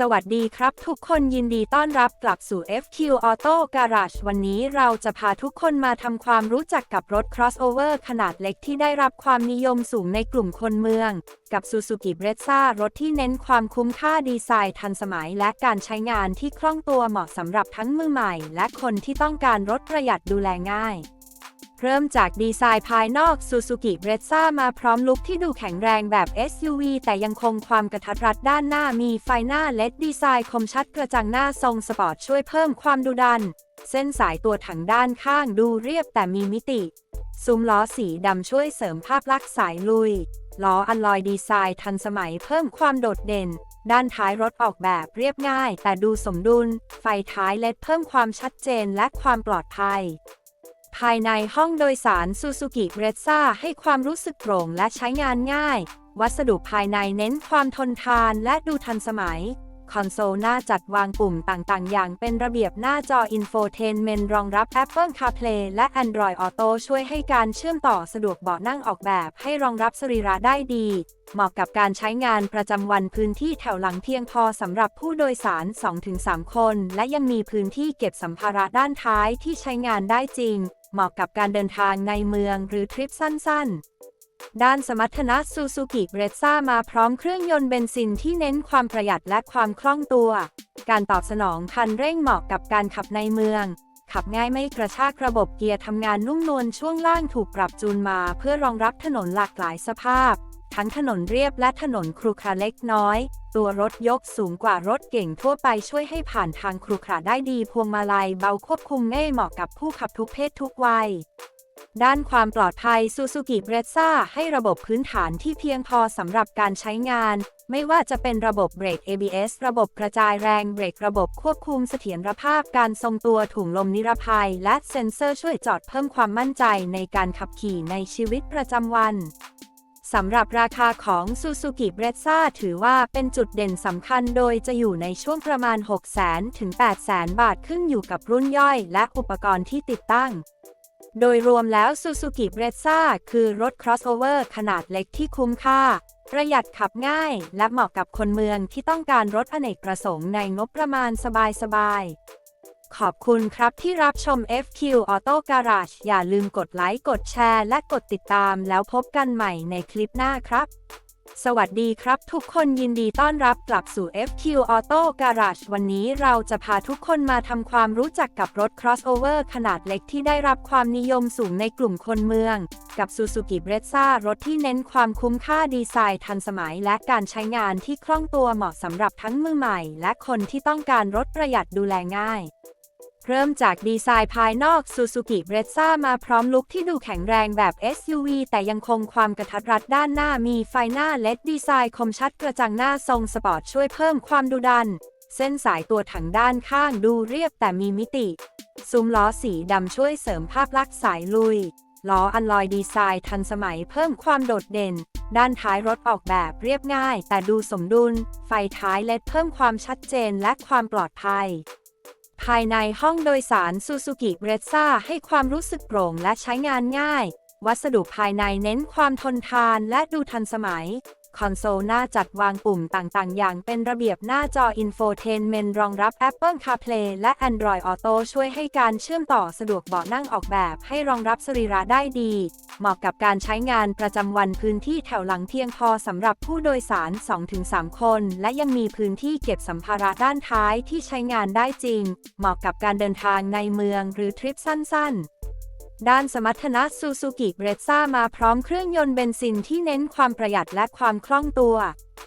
สวัสดีครับทุกคนยินดีต้อนรับกลับสู่ FQ Auto Garage วันนี้เราจะพาทุกคนมาทำความรู้จักกับรถ crossover ขนาดเล็กที่ได้รับความนิยมสูงในกลุ่มคนเมือง กับ Suzuki Brezza รถที่เน้นความคุ้มค่าดีไซน์ทันสมัยและการใช้งานที่คล่องตัวเหมาะสำหรับทั้งมือใหม่ และคนที่ต้องการรถประหยัดดูแลง่าย เริ่มจากดีไซน์ภายนอก Suzuki Brezza มาพร้อมลุคที่ดูแข็งแรงแบบ SUV แต่ยังคงความกระทัดรัดด้านหน้ามีไฟหน้าเลดดีไซน์คมชัดกระจังหน้าทรงสปอร์ตช่วยเพิ่มความดุดัน เส้นสายตัวถังด้านข้างดูเรียบแต่มีมิติ ซุ้มล้อสีดำช่วยเสริมภาพลักษณ์สายลุย ล้ออัลลอยดีไซน์ทันสมัยเพิ่มความโดดเด่น ด้านท้ายรถออกแบบเรียบง่าย แต่ดูสมดุล ไฟท้ายเลดเพิ่มความชัดเจนและความปลอดภัย ภายในห้องโดยสาร Suzuki b r e z z a ให้ความรู้สึกโปร่งและใช้งานง่าย วัสดุภายในเน้นความทนทานและดูทันสมัย คอนโซลหน้าจัดวางปุ่มต่างๆ อย่างเป็นระเบียบหน้าจอ Infotainment รองรับ Apple CarPlay และ Android Auto ช่วยให้การเชื่อมต่อสะดวกเบาะนั่งออกแบบให้รองรับสรีระได้ดี เหมาะกับการใช้งานประจำวันพื้นที่แถวหลังเพียงพอสำหรับผู้โดยสาร 2-3 คน และยังมีพื้นที่เก็บสัมภาระด้านท้ายที่ใช้งานได้จริง เหมาะกับการเดินทางในเมืองหรือทริปสั้นๆ ด้านสมรรถนะซูซูกิเรซซ่ามาพร้อมเครื่องยนต์เบนซินที่เน้นความประหยัดและความคล่องตัว การตอบสนองคันเร่งเหมาะกับการขับในเมือง ขับง่ายไม่กระชากระบบเกียร์ทำงานนุ่มนวลช่วงล่างถูกปรับจูนมาเพื่อรองรับถนนหลากหลายสภาพ ทั้งถนนเรียบและถนนครุขระเล็กน้อย ตัวรถยกสูงกว่ารถเก่งทั่วไปช่วยให้ผ่านทางครุขระได้ดีพวงมาลัยเบาควบคุมง่ายเหมาะกับผู้ขับทุกเพศทุกวัย ด้านความปลอดภัย Suzuki b r e z z a ให้ระบบพื้นฐานที่เพียงพอสำหรับการใช้งาน ไม่ว่าจะเป็นระบบเบรก ABS ระบบกระจายแรงเบรกระบบควบคุมเสถียรภาพการทรงตัวถุงลมนิรภัย และเซ็นเซอร์ช่วยจอดเพิ่มความมั่นใจในการขับขี่ในชีวิตประจำวัน สำหรับราคาของ Suzuki b r e z z a ถือว่าเป็นจุดเด่นสำคัญโดยจะอยู่ในช่วงประมาณ 600,000 ถึง 800,000 บาทขึ้นอยู่กับรุ่นย่อยและอุปกรณ์ที่ติดตั้ง โดยรวมแล้ว Suzuki b r e z z a คือรถ crossover ขนาดเล็กที่คุ้มค่า ประหยัดขับง่าย และเหมาะกับคนเมืองที่ต้องการรถอเนกประสงค์ในงบประมาณสบายๆ ขอบคุณครับที่รับชม FQ Auto Garage อย่าลืมกดไลค์ กดแชร์ และกดติดตามแล้วพบกันใหม่ในคลิปหน้าครับ สวัสดีครับทุกคนยินดีต้อนรับกลับสู่ FQ Auto Garage วันนี้เราจะพาทุกคนมาทำความรู้จักกับรถ crossover ขนาดเล็กที่ได้รับความนิยมสูงในกลุ่มคนเมือง กับ Suzuki b r e z z a รถที่เน้นความคุ้มค่าดีไซน์ทันสมัย และการใช้งานที่คล่องตัวเหมาะสำหรับทั้งมือใหม่ และคนที่ต้องการรถประหยัดดูแลง่าย เริ่มจากดีไซน์ภายนอก Suzuki b r e z z a มาพร้อมลุคที่ดูแข็งแรงแบบ SUV แต่ยังคงความกระทัดรัดด้านหน้ามีไฟหน้าเลดดีไซน์คมชัดกระจังหน้าทรงสปอร์ตช่วยเพิ่มความดุดัน เส้นสายตัวถังด้านข้างดูเรียบแต่มีมิติ ซุ้มล้อสีดำช่วยเสริมภาพลักษณ์สายลุย ล้ออัลลอยดีไซน์ทันสมัยเพิ่มความโดดเด่น ด้านท้ายรถออกแบบเรียบง่าย แต่ดูสมดุล ไฟท้ายเลดเพิ่มความชัดเจนและความปลอดภัย ภายในห้องโดยสาร Suzuki b r e z z a ให้ความรู้สึกโปร่งและใช้งานง่าย วัสดุภายในเน้นความทนทานและดูทันสมัย คอนโซลหน้าจัดวางปุ่มต่างๆ อย่างเป็นระเบียบหน้าจอ Infotainment รองรับ Apple CarPlay และ Android Auto ช่วยให้การเชื่อมต่อสะดวกเบาะนั่งออกแบบ ให้รองรับสรีระได้ดี เหมาะกับการใช้งานประจำวันพื้นที่แถวหลังเพียงพอสำหรับผู้โดยสาร 2-3 คน และยังมีพื้นที่เก็บสัมภาระด้านท้ายที่ใช้งานได้จริง เหมาะกับการเดินทางในเมืองหรือทริปสั้น ๆ ด้านสมรรถนะ Suzuki b r e z z a มาพร้อมเครื่องยนต์เบนซินที่เน้นความประหยัดและความคล่องตัว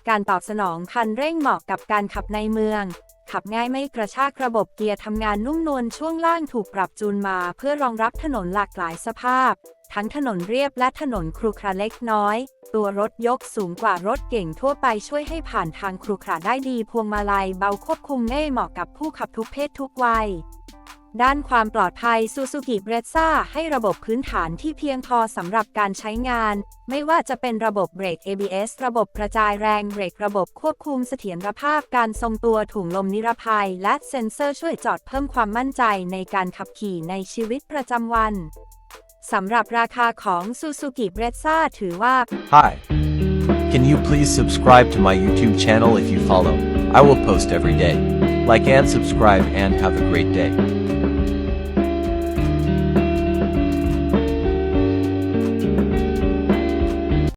การตอบสนองคันเร่งเหมาะกับการขับในเมือง ขับง่ายไม่กระชากระบบเกียร์ทำงานนุ่มนวลช่วงล่างถูกปรับจูนมาเพื่อรองรับถนนหลากหลายสภาพ ทั้งถนนเรียบและถนนครุขระเล็กน้อย ตัวรถยกสูงกว่ารถเก่งทั่วไปช่วยให้ผ่านทางครุขระได้ดีพวงมาลัยเบาควบคุมง่ายเหมาะกับผู้ขับทุกเพศทุกวัย ด้านความปลอดภัย Suzuki b r e z z a ให้ระบบพื้นฐานที่เพียงพอสำหรับการใช้งาน ไม่ว่าจะเป็นระบบเบรก ABS ระบบกระจายแรงเบรกระบบควบคุมเสถียรภาพการทรงตัวถุงลมนิรภัย และเซ็นเซอร์ช่วยจอดเพิ่มความมั่นใจในการขับขี่ในชีวิตประจำวันสำหรับราคาของ Suzuki b r e z z a ถือว่า Hi, Can you please subscribe to my YouTube channel if you follow? I will post every day. Like and subscribe and have a great day.